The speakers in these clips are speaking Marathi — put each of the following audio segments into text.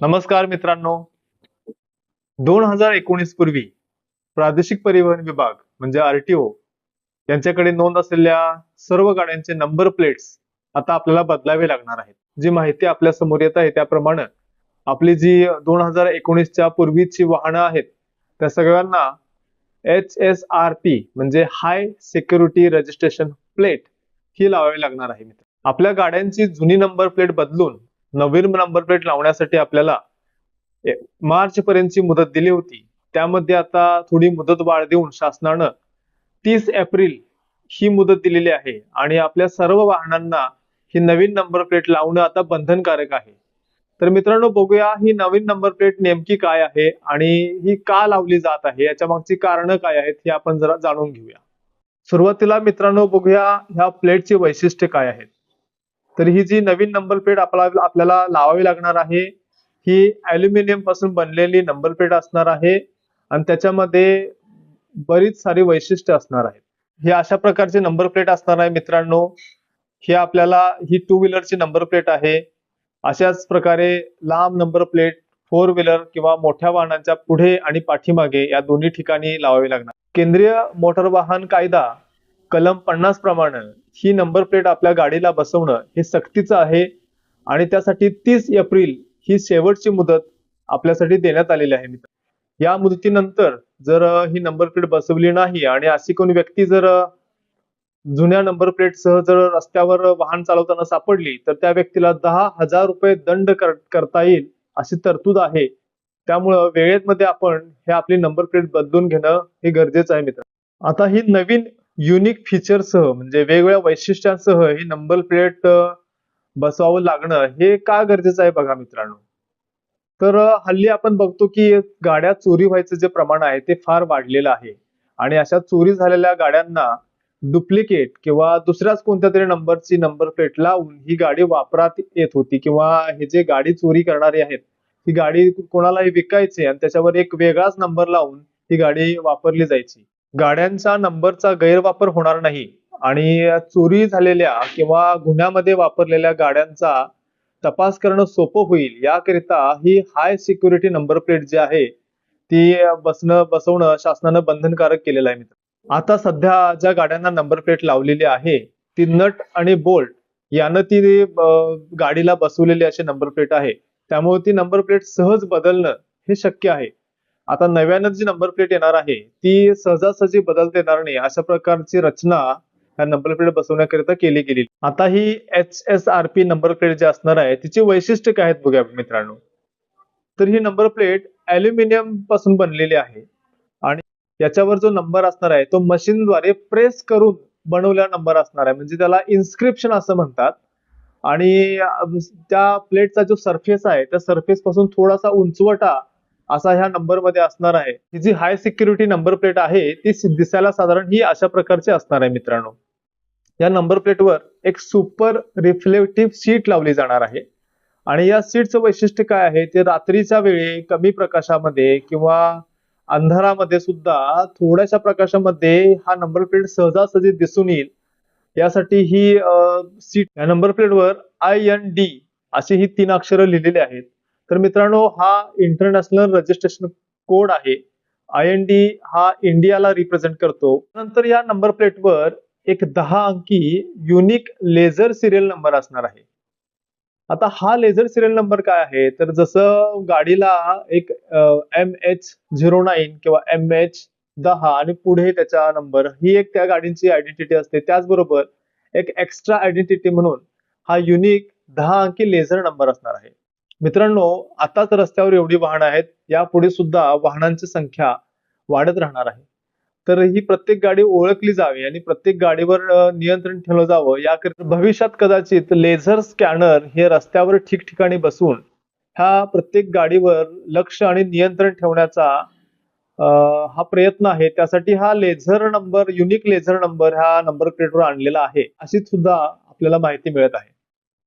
नमस्कार मित्रांनो. दोन हजार एकोणीस पूर्वी प्रादेशिक परिवहन विभाग म्हणजे आरटीओ यांच्याकडे नोंद असलेल्या सर्व गाड्यांचे नंबर प्लेट्स आता आपल्याला बदलावे लागणार आहेत. जी माहिती आपल्यासमोर येत आहे त्याप्रमाणे आपली जी दोन हजार एकोणीसच्या पूर्वीची वाहनं आहेत त्या सगळ्यांना एच एस आर पी म्हणजे हाय सिक्युरिटी रजिस्ट्रेशन प्लेट ही लावावी लागणार आहे मित्र आपल्या गाड्यांची जुनी नंबर प्लेट बदलून नवीन नंबर प्लेट लावण्यासाठी आपल्याला मार्च पर्यंतची मुदत दिली होती. त्यामध्ये आता थोडी मुदत वाढ देऊन शासनानं तीस एप्रिल ही मुदत दिलेली आहे. आणि आपल्या सर्व वाहनांना ही नवीन नंबर प्लेट लावणं आता बंधनकारक आहे. तर मित्रांनो बघूया ही नवीन नंबर प्लेट नेमकी काय आहे आणि ही का लावली जात आहे याच्या मागची कारणं काय आहेत हे आपण जरा जाणून घेऊया. सुरुवातीला मित्रांनो बघूया ह्या प्लेटची वैशिष्ट्य काय आहेत. तर ही जी नवीन नंबर प्लेट आपल्याला आपल्याला लावावी लागणार आहे ही अल्युमिनियमपासून बनलेली नंबर प्लेट असणार आहे. आणि त्याच्यामध्ये बरीच सारी वैशिष्ट्य असणार आहेत. ही अशा प्रकारची नंबर प्लेट असणार आहे मित्रांनो. ही आपल्याला ही टू व्हीलरची नंबर प्लेट आहे. अशाच प्रकारे लांब नंबर प्लेट फोर व्हीलर किंवा मोठ्या वाहनांच्या पुढे आणि पाठीमागे या दोन्ही ठिकाणी लावावी लागणार. केंद्रीय मोटर वाहन कायदा कलम पन्नास प्रमाणे ही नंबर प्लेट आपल्या गाडीला बसवणं हे सक्तीचं आहे. आणि त्यासाठी तीस एप्रिल ही शेवटची मुदत आपल्यासाठी देण्यात आलेली आहे मित्र या मुदतीनंतर जर ही नंबर प्लेट बसवली नाही आणि अशी कोणी व्यक्ती जर जुन्या नंबर प्लेट सह जर रस्त्यावर वाहन चालवताना सापडली तर त्या व्यक्तीला दहा हजार रुपये दंड करता येईल अशी तरतूद आहे. त्यामुळं वेळेमध्ये आपण हे आपली नंबर प्लेट बदलून घेणं हे गरजेचं आहे मित्र आता ही नवीन युनिक फीचरसह म्हणजे वेगवेगळ्या वैशिष्ट्यांसह ही नंबर प्लेट बसवावं लागणं हे का गरजेचं आहे बघा मित्रांनो? तर हल्ली आपण बघतो की गाड्या चोरी व्हायचं जे प्रमाण आहे ते फार वाढलेलं आहे. आणि अशा चोरी झालेल्या गाड्यांना डुप्लिकेट किंवा दुसऱ्याच कोणत्या तरी नंबरची नंबर प्लेट लावून ही गाडी वापरात येत होती किंवा हे जे गाडी चोरी करणारे आहेत ही गाडी कोणालाही विकायची आणि त्याच्यावर एक वेगळाच नंबर लावून ही गाडी वापरली जायची. गाड्यांचा नंबरचा गैरवापर होणार नाही आणि चोरी झालेल्या किंवा गुन्ह्यामध्ये वापरलेल्या गाड्यांचा तपास करणं सोपं होईल याकरिता ही हाय सिक्युरिटी नंबर प्लेट जी आहे ती बसणं बसवणं शासनानं बंधनकारक केलेलं आहे मित्र आता सध्या ज्या गाड्यांना नंबर प्लेट लावलेली आहे ती नट आणि बोल्ट यानं ती गाडीला बसवलेली अशी नंबर प्लेट आहे. त्यामुळे ती नंबर प्लेट सहज बदलणं हे शक्य आहे. आता नव्यानं जी नंबर प्लेट येणार आहे ती सहजासहजी बदलता येणार नाही अशा प्रकारची रचना ह्या नंबर प्लेट बसवण्याकरिता केली गेली आता ही H S R P number plate जी असणार आहे तिची वैशिष्ट्य काय आहेत बघूया मित्रांनो. तर ही नंबर प्लेट अल्युमिनियमपासून बनलेली आहे. आणि याच्यावर जो नंबर असणार आहे तो मशीनद्वारे प्रेस करून बनवलेला नंबर असणार आहे. म्हणजे त्याला इन्स्क्रिप्शन असं म्हणतात. आणि त्या प्लेटचा जो सरफेस आहे त्या सरफेस पासून थोडासा उंचवटा असा ह्या नंबरमध्ये असणार आहे. ही जी हाय सिक्युरिटी नंबर प्लेट आहे ती दिसायला साधारण ही अशा प्रकारची असणार आहे मित्रांनो. या नंबर प्लेटवर एक सुपर रिफ्लेक्टिव्ह सीट लावली जाणार आहे. आणि या सीटचं वैशिष्ट्य काय आहे? ते रात्रीच्या वेळी कमी प्रकाशामध्ये किंवा अंधारामध्ये सुद्धा थोड्याशा प्रकाशामध्ये हा नंबर प्लेट सहजासहजी दिसून येईल. यासाठी ही सीट या नंबर प्लेटवर आय एन डी अशी ही तीन अक्षरं लिहिलेली आहेत. तर मित्रांनो हा इंटरनॅशनल रजिस्ट्रेशन कोड आहे. आय एन डी हा इंडियाला रिप्रेझेंट करतो. नंतर या नंबर प्लेटवर एक दहा अंकी युनिक लेझर सिरियल नंबर असणार आहे. आता हा लेझर सिरियल नंबर काय आहे? तर जसं गाडीला एक एम एच झिरो नाईन किंवा एम एच दहा आणि पुढे त्याचा नंबर ही एक त्या गाडीची आयडेंटिटी असते. त्याचबरोबर एक एक्स्ट्रा आयडेंटिटी म्हणून हा युनिक दहा अंकी लेझर नंबर असणार आहे. मित्रांनो आताच रस्त्यावर एवढी वाहनं आहेत यापुढे सुद्धा वाहनांची संख्या वाढत राहणार आहे. तर ही प्रत्येक गाडी ओळखली जावी आणि प्रत्येक गाडीवर नियंत्रण ठेवलं जावं याकरिता भविष्यात कदाचित लेझर स्कॅनर हे रस्त्यावर ठिकठिकाणी बसून ह्या प्रत्येक गाडीवर लक्ष आणि नियंत्रण ठेवण्याचा हा प्रयत्न आहे. त्यासाठी हा laser number unique laser number ह्या नंबर प्लेटवर आणलेला आहे. अशी सुद्धा आपल्याला माहिती मिळत आहे.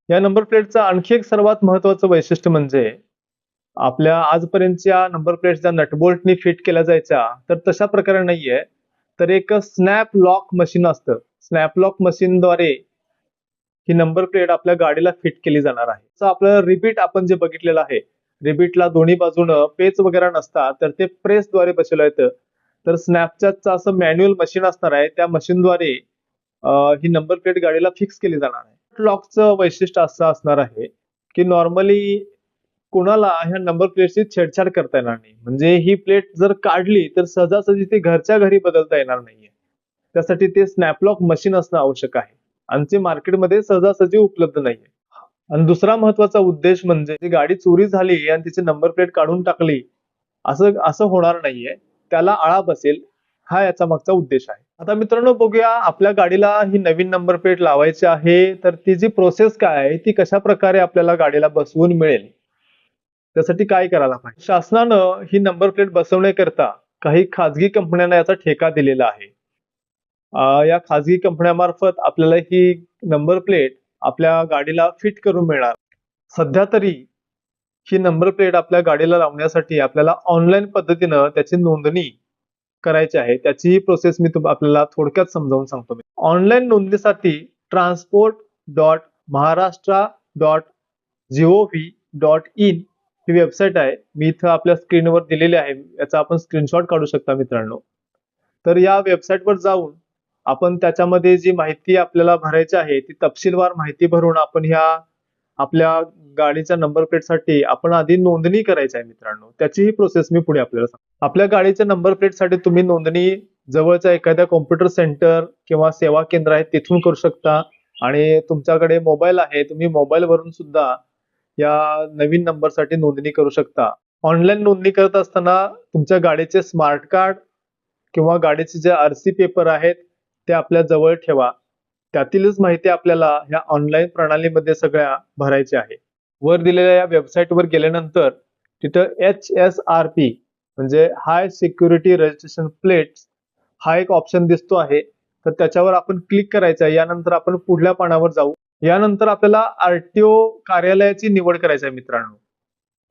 या नंबर प्लेटचं आणखी एक सर्वात महत्वाचं वैशिष्ट्य म्हणजे आपल्या आजपर्यंतच्या नंबर प्लेट ज्या नटबोल्टनी फिट केल्या जायच्या तर तशा प्रकारे नाहीये. तर एक स्नॅप लॉक मशीन असतं. स्नॅप लॉक मशीनद्वारे ही नंबर प्लेट आपल्या गाडीला फिट केली जाणार आहे. आपलं रिपीट आपण जे बघितलेलं आहे रिपीटला दोन्ही बाजूनं पेच वगैरे नसतात तर ते प्रेसद्वारे बसवलं येतं तर स्नॅपचॅटचं असं मॅन्युअल मशीन असणार आहे त्या मशीनद्वारे ही नंबर प्लेट गाडीला फिक्स केली जाणार आहे. लॉकचं वैशिष्ट्य असं असणार आहे की नॉर्मली कोणाला ह्या नंबर प्लेटची छेडछाड करता येणार नाही. म्हणजे ही प्लेट जर काढली तर सहजासहजी ती घरच्या घरी बदलता येणार नाहीये. त्यासाठी ते स्नॅपलॉक मशीन असणं आवश्यक आहे. आणि ते मार्केटमध्ये सहजासहजी उपलब्ध नाहीये. आणि दुसरा महत्त्वाचा उद्देश म्हणजे ती गाडी चोरी झाली आणि तिची नंबर प्लेट काढून टाकली असं असं होणार नाहीये. त्याला आळा बसेल हा याचा मागचा उद्देश आहे. आता मित्रांनो बघूया आपल्या गाडीला ही नवीन नंबर प्लेट लावायची आहे. तर ती जी प्रोसेस काय आहे ती कशा प्रकारे आपल्याला गाडीला बसवून मिळेल? त्यासाठी काय करायला पाहिजे? शासनानं ही नंबर प्लेट बसवण्याकरता काही खाजगी कंपन्यांना याचा ठेका दिलेला आहे. या खाजगी कंपन्यामार्फत आपल्याला ही नंबर प्लेट आपल्या गाडीला फिट करून मिळणार. सध्या तरी ही नंबर प्लेट आपल्या गाडीला लावण्यासाठी आपल्याला ऑनलाईन पद्धतीनं त्याची नोंदणी करायची आहे त्याचीही प्रोसेस मी आपल्याला थोडक्यात समजावून सांगतो ऑनलाईन नोंदणीसाठी transport dot Maharashtra dot G O V dot in he website आहे. मी इथं आपल्या स्क्रीनवर दिलेली आहे. याचा आपण स्क्रीनशॉट काढू शकता मित्रांनो. तर या वेबसाईटवर जाऊन आपण त्याच्यामध्ये जी माहिती आपल्याला भरायची आहे ती तपशीलवार माहिती भरून आपण ह्या आपल्या गाडीच्या नंबर प्लेटसाठी आपण आधी नोंदणी करायची आहे मित्रांनो. त्याचीही प्रोसेस मी पुढे आपल्याला सांगतो. आपल्या गाडीच्या नंबर प्लेटसाठी तुम्ही नोंदणी जवळच्या एखाद्या कॉम्प्युटर सेंटर किंवा सेवा केंद्र आहे तिथून करू शकता. आणि तुमच्याकडे मोबाईल आहे तुम्ही मोबाईल वरून सुद्धा या नवीन नंबरसाठी नोंदणी करू शकता. ऑनलाईन नोंदणी करत असताना तुमच्या गाडीचे स्मार्ट कार्ड किंवा गाडीचे जे आरसी पेपर आहेत ते आपल्या जवळ ठेवा. त्यातीलच माहिती आपल्याला ह्या ऑनलाईन प्रणालीमध्ये सगळ्या भरायची आहे. वर दिलेल्या या वेबसाईटवर गेल्यानंतर तिथं एच एस आर पी म्हणजे हाय सिक्युरिटी रजिस्ट्रेशन प्लेट हा एक ऑप्शन दिसतो आहे. तर त्याच्यावर आपण क्लिक करायचं आहे. यानंतर आपण पुढल्या पानावर जाऊ. यानंतर आपल्याला आरटीओ कार्यालयाची निवड करायची आहे मित्रांनो.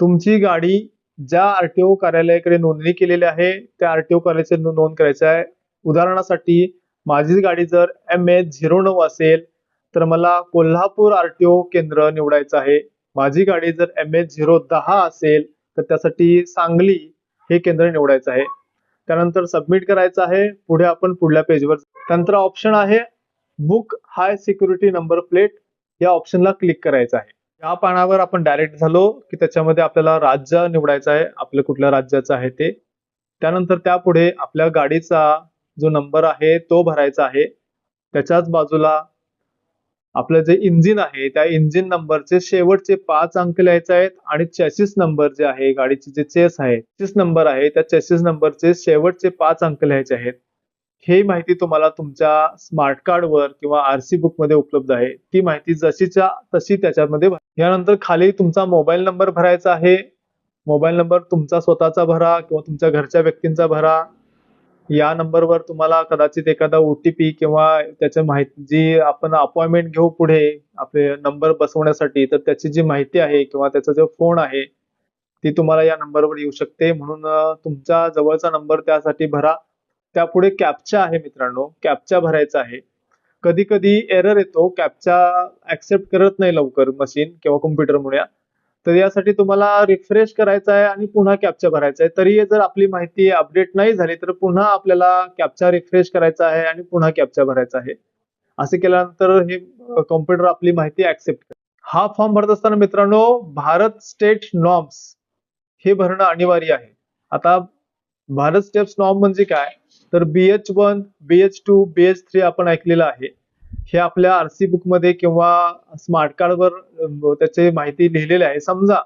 तुमची गाडी ज्या आरटीओ कार्यालयाकडे नोंदणी केलेली आहे त्या आरटीओ कार्यालयाची नोंद करायची आहे. उदाहरणासाठी माझी गाडी जर एम एच झिरो नऊ असेल तर मला कोल्हापूर आरटीओ केंद्र निवडायचं आहे. माझी गाडी जर एम एच झिरो दहा असेल तर त्यासाठी सांगली हे केंद्र निवडायचं आहे. त्यानंतर सबमिट करायचं आहे. पुढे आपण पुढल्या पेजवर त्यानंतर ऑप्शन आहे book high security number plate. या ऑप्शनला क्लिक करायचं आहे. या पानावर आपण डायरेक्ट झालो की त्याच्यामध्ये आपल्याला राज्य निवडायचं आहे. आपलं कुठल्या राज्याचं आहे ते. त्यानंतर त्यापुढे आपल्या गाडीचा जो नंबर आहे तो भरायचा आहे. त्याच्याच बाजूला आपलं जे इंजिन आहे त्या इंजिन नंबरचे शेवटचे पाच अंक लिहायचे आहेत आणि चॅसिस नंबर जे आहे गाडीचे जे चेस आहे चेस नंबर आहे त्या चॅसिस नंबरचे शेवटचे पाच अंक लिहायचे आहेत. हे माहिती तुम्हाला तुमच्या स्मार्ट कार्डवर किंवा आरसी बुकमध्ये उपलब्ध आहे. ती माहिती जशीच्या तशी त्याच्यामध्ये यानंतर खाली तुमचा मोबाईल नंबर भरायचा आहे. मोबाईल नंबर तुमचा स्वतःचा भरा किंवा तुमच्या घरच्या व्यक्तींचा भरा. या नंबरवर तुम्हाला कदाचित एखादा ओटीपी किंवा त्याच्या माहिती जी आपण अपॉइंटमेंट घेऊ पुढे आपले नंबर बसवण्यासाठी तर त्याची जी माहिती आहे किंवा त्याचा जो फोन आहे ती तुम्हाला या नंबरवर येऊ शकते. म्हणून तुमचा जवळचा नंबर त्यासाठी भरा. त्यापुढे कॅपचा आहे मित्रांनो. कॅपचा भरायचा आहे. कधी कधी एरर येतो. कॅपचा ऍक्सेप्ट करत नाही लवकर मशीन किंवा कम्प्युटर मुळे. तर यासाठी तुम्हाला रिफ्रेश करायचा आहे आणि पुन्हा कॅप्चा भरायचा आहे. तरी जर आपली माहिती अपडेट नाही झाली तर पुन्हा आपल्याला कॅप्चा रिफ्रेश करायचा आहे आणि पुन्हा कॅप्चा भरायचा आहे. असे केल्यानंतर हे कॉम्प्युटर आपली माहिती ऍक्सेप्ट हा फॉर्म भरत असताना मित्रांनो भारत स्टेट नॉर्म्स हे भरणं अनिवार्य आहे. आता भारत स्टेप्स नॉर्म म्हणजे काय? तर BH one BH two B H three आपण ऐकलेलं आहे. हे आपल्या आरसी बुकमध्ये किंवा स्मार्ट कार्डवर वर त्याची माहिती लिहिलेली आहे. समजा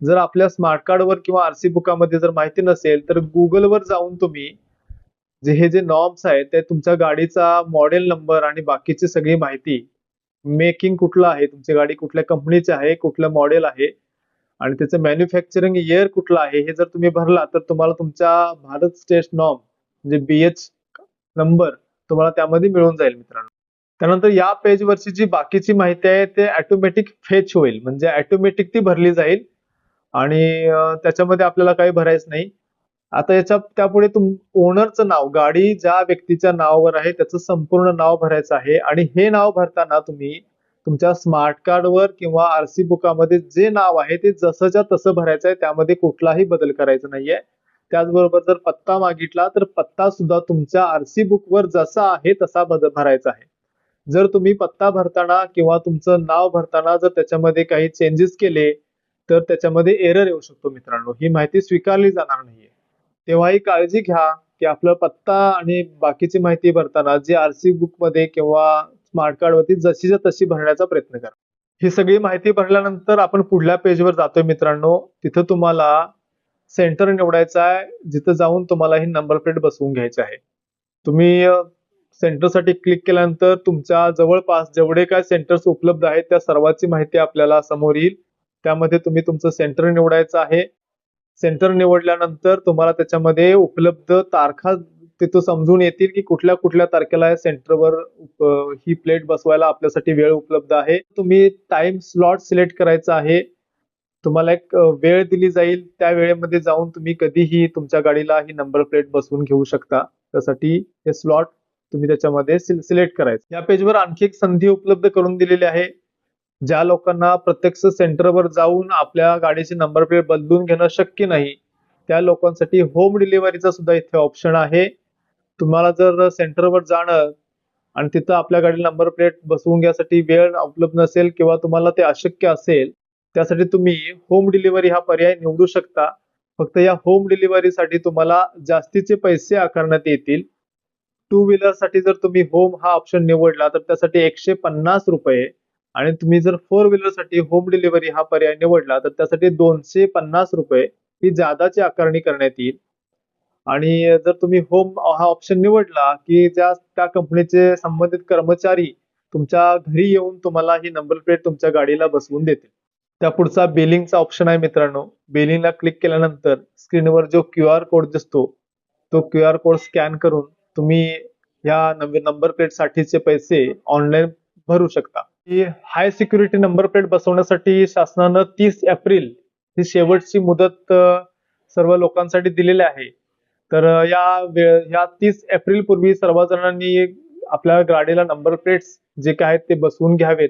जर आपल्या स्मार्ट कार्डवर किंवा आरसी बुकामध्ये जर माहिती नसेल तर गुगलवर जाऊन तुम्ही जे हे जे नॉर्म्स आहेत ते तुमच्या गाडीचा मॉडेल नंबर आणि बाकीची सगळी माहिती मेकिंग कुठलं आहे तुमची गाडी कुठल्या कंपनीची आहे कुठलं मॉडेल आहे आणि त्याचं मॅन्युफॅक्चरिंग इयर कुठलं आहे हे जर तुम्ही भरला तर तुम्हाला तुमच्या भारत स्टेट नॉर्म म्हणजे बी एच नंबर तुम्हाला त्यामध्ये मिळून जाईल मित्रांनो. त्यानंतर या पेजवरची जी बाकीची माहिती आहे ते ऑटोमॅटिक फेच होईल. म्हणजे ऑटोमॅटिक ती भरली जाईल. आणि त्याच्यामध्ये आपल्याला काही भरायचं नाही. आता याच्या त्यापुढे तुम ओनरचं नाव गाडी ज्या व्यक्तीच्या नावावर आहे त्याचं संपूर्ण नाव भरायचं आहे. आणि हे नाव भरताना तुम्ही तुमच्या स्मार्ट कार्डवर किंवा आरसी बुकामध्ये जे नाव आहे ते जसंच्या तसं भरायचं आहे. त्यामध्ये कुठलाही बदल करायचा नाहीये. त्याचबरोबर जर पत्ता मागितला तर पत्ता सुद्धा तुमच्या आरसी बुकवर जसा आहे तसा बदल भरायचा आहे. जर तुम्ही पत्ता भरताना किंवा तुमचं नाव भरताना जर त्याच्यामध्ये काही चेंजेस केले तर त्याच्यामध्ये एरर येऊ शकतो मित्रांनो. ही माहिती स्वीकारली जाणार नाहीये. तेव्हाही काळजी घ्या की आपला पत्ता आणि बाकीची माहिती भरताना जे आरसी बुकमध्ये किंवा स्मार्ट कार्ड वरती जशीच्या तशी भरण्याचा प्रयत्न करा. ही सगळी माहिती भरल्यानंतर आपण पुढल्या पेजवर जातोय मित्रांनो. तिथं तुम्हाला सेंटर निवडायचं आहे. जिथं जाऊन तुम्हाला ही नंबर प्लेट बसवून घ्यायची आहे. तुम्ही सेंटरसाठी क्लिक केल्यानंतर तुमच्या जवळपास जेवढे काय सेंटर्स उपलब्ध आहेत त्या सर्वांची माहिती आपल्याला समोर येईल. त्यामध्ये तुम्ही तुमचं सेंटर निवडायचं आहे. सेंटर निवडल्यानंतर तुम्हाला त्याच्यामध्ये उपलब्ध तारखा तिथं समजून येतील की कुठल्या कुठल्या तारखेला या सेंटरवर ही प्लेट बसवायला आपल्यासाठी वेळ उपलब्ध आहे. तुम्ही टाइम स्लॉट सिलेक्ट करायचा आहे. तुम्हाला एक वेळ दिली जाईल. त्या वेळेमध्ये जाऊन तुम्ही कधीही तुमच्या गाडीला ही नंबर प्लेट बसवून घेऊ शकता. त्यासाठी हे स्लॉट तुम्ही त्याच्यामध्ये सिलेक्ट करायचं. या पेजवर आणखी एक संधी उपलब्ध करून दिलेली आहे. ज्या लोकांना प्रत्यक्ष सेंटरवर जाऊन आपल्या गाडीची नंबर प्लेट बदलून घेणं शक्य नाही त्या लोकांसाठी होम डिलिव्हरीचा सुद्धा इथे ऑप्शन आहे. तुम्हाला जर सेंटरवर जाणं आणि तिथं आपल्या गाडीला नंबर प्लेट बसवून घ्यासाठी वेळ उपलब्ध नसेल किंवा तुम्हाला ते अशक्य असेल त्यासाठी तुम्ही होम डिलिव्हरी हा पर्याय निवडू शकता. फक्त या होम डिलिव्हरीसाठी तुम्हाला जास्तीचे पैसे आकारण्यात येतील. टू व्हीलरसाठी जर तुम्ही होम हा ऑप्शन निवडला तर त्यासाठी एकशे पन्नास रुपये. आणि तुम्ही जर फोर व्हीलरसाठी होम डिलिव्हरी हा पर्याय निवडला तर त्यासाठी दोनशे पन्नास रुपये ही जादाची आकारणी करण्यात येईल. आणि जर तुम्ही होम हा ऑप्शन निवडला की ज्या त्या कंपनीचे संबंधित कर्मचारी तुमच्या घरी येऊन तुम्हाला ही नंबर प्लेट तुमच्या गाडीला बसवून देतील. त्या पुढचा बिलिंगचा ऑप्शन आहे मित्रांनो. बिलिंगला क्लिक केल्यानंतर स्क्रीनवर जो क्यू आर कोड दिसतो तो क्यू आर कोड स्कॅन करून तुम्ही या नंबर प्लेट साठीचे पैसे ऑनलाईन भरू शकता. ही हाय सिक्युरिटी नंबर प्लेट बसवण्यासाठी शासनानं तीस एप्रिल ही शेवटची मुदत सर्व लोकांसाठी दिलेली आहे. तर या या तीस एप्रिल पूर्वी सर्वजणांनी आपल्या गाडीला नंबर प्लेट्स जे काय आहेत ते बसवून घ्यावेत.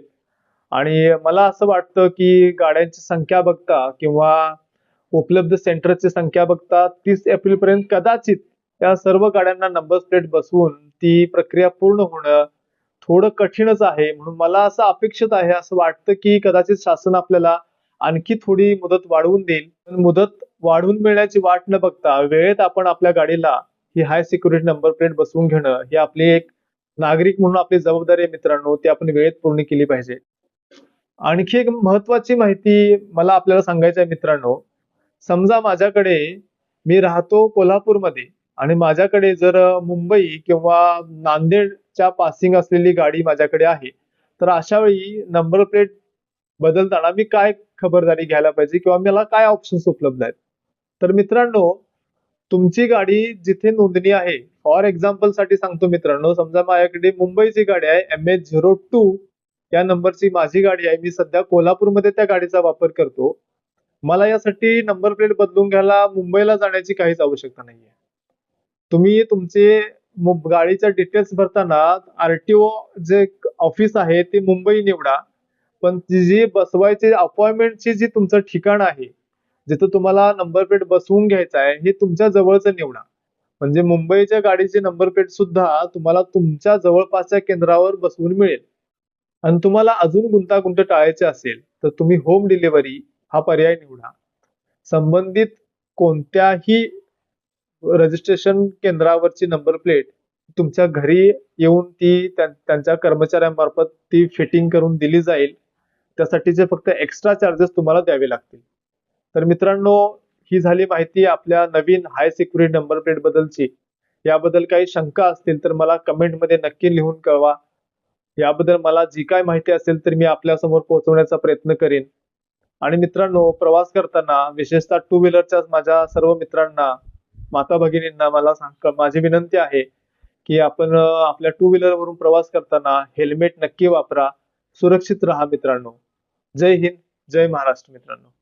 आणि मला असं वाटतं की गाड्यांची संख्या बघता किंवा उपलब्ध सेंटरची संख्या बघता तीस एप्रिल पर्यंत कदाचित त्या सर्व गाड्यांना नंबर प्लेट बसवून ती प्रक्रिया पूर्ण होणं थोडं कठीणच आहे. म्हणून मला असं अपेक्षित आहे असं वाटतं की कदाचित शासन आपल्याला आणखी थोडी मुदत वाढवून देईल. पण मुदत वाढवून मिळण्याची वाट न बघता वेळेत आपण आपल्या गाडीला ही हाय सिक्युरिटी नंबर प्लेट बसवून घेणं ही आपली एक नागरिक म्हणून आपली जबाबदारी आहे मित्रांनो ती आपण वेळेत पूर्ण केली पाहिजे. आणखी एक महत्वाची माहिती मला आपल्याला सांगायची आहे मित्रांनो. समजा माझ्याकडे मी राहतो कोल्हापूरमध्ये. आणि माझ्याकडे जर मुंबई किंवा नांदेडच्या पासिंग असलेली गाडी माझ्याकडे आहे तर अशा वेळी नंबर प्लेट बदलताना मी काय खबरदारी घ्यायला पाहिजे किंवा मला काय ऑप्शन्स उपलब्ध आहेत? तर मित्रांनो तुमची गाडी जिथे नोंदणी आहे फॉर एक्झाम्पलसाठी सांगतो मित्रांनो समजा माझ्याकडे मुंबईची गाडी आहे एम एच झिरो टू या नंबरची माझी गाडी आहे मी सध्या कोल्हापूरमध्ये त्या गाडीचा वापर करतो. मला यासाठी नंबर प्लेट बदलून घ्यायला मुंबईला जाण्याची काहीच आवश्यकता नाहीये. तुम्ही तुमचे गाडीच्या डिटेल्स भरताना आरटीओ जे ऑफिस आहे ते मुंबई निवडा. पण जी बसवायची अपॉइंटमेंटची जी तुमचं ठिकाण आहे जिथं तुम्हाला नंबर प्लेट बसवून घ्यायचं आहे हे तुमच्या जवळचं निवडा. म्हणजे मुंबईच्या गाडीची नंबर प्लेट सुद्धा तुम्हाला तुमच्या जवळपासच्या केंद्रावर बसवून मिळेल. आणि तुम्हाला अजून गुंतागुंत टाळायचे असेल तर तुम्ही होम डिलिव्हरी हा पर्याय निवडा. संबंधित कोणत्याही रजिस्ट्रेशन केंद्रावरची नंबर प्लेट तुमच्या घरी येऊन ती त्यांच्या कर्मचाऱ्यांमार्फत ती फिटिंग करून दिली जाईल. त्यासाठीचे फक्त एक्स्ट्रा चार्जेस तुम्हाला द्यावे लागतील. तर मित्रांनो ही झाली माहिती आपल्या नवीन हाय सिक्युरिटी नंबर प्लेट बद्दलची. याबद्दल काही शंका असतील तर मला कमेंटमध्ये नक्की लिहून कळवा. याबद्दल मला जी काय माहिती असेल तर मी आपल्यासमोर पोहोचवण्याचा प्रयत्न करेन. आणि मित्रांनो प्रवास करताना विशेषतः टू व्हीलरच्या माझ्या सर्व मित्रांना माता भगिनींना मला सांग माझी विनंती आहे की आपण आपल्या टू व्हीलर वरून प्रवास करताना हेल्मेट नक्की वापरा. सुरक्षित राहा मित्रांनो. जय हिंद जय महाराष्ट्र मित्रांनो.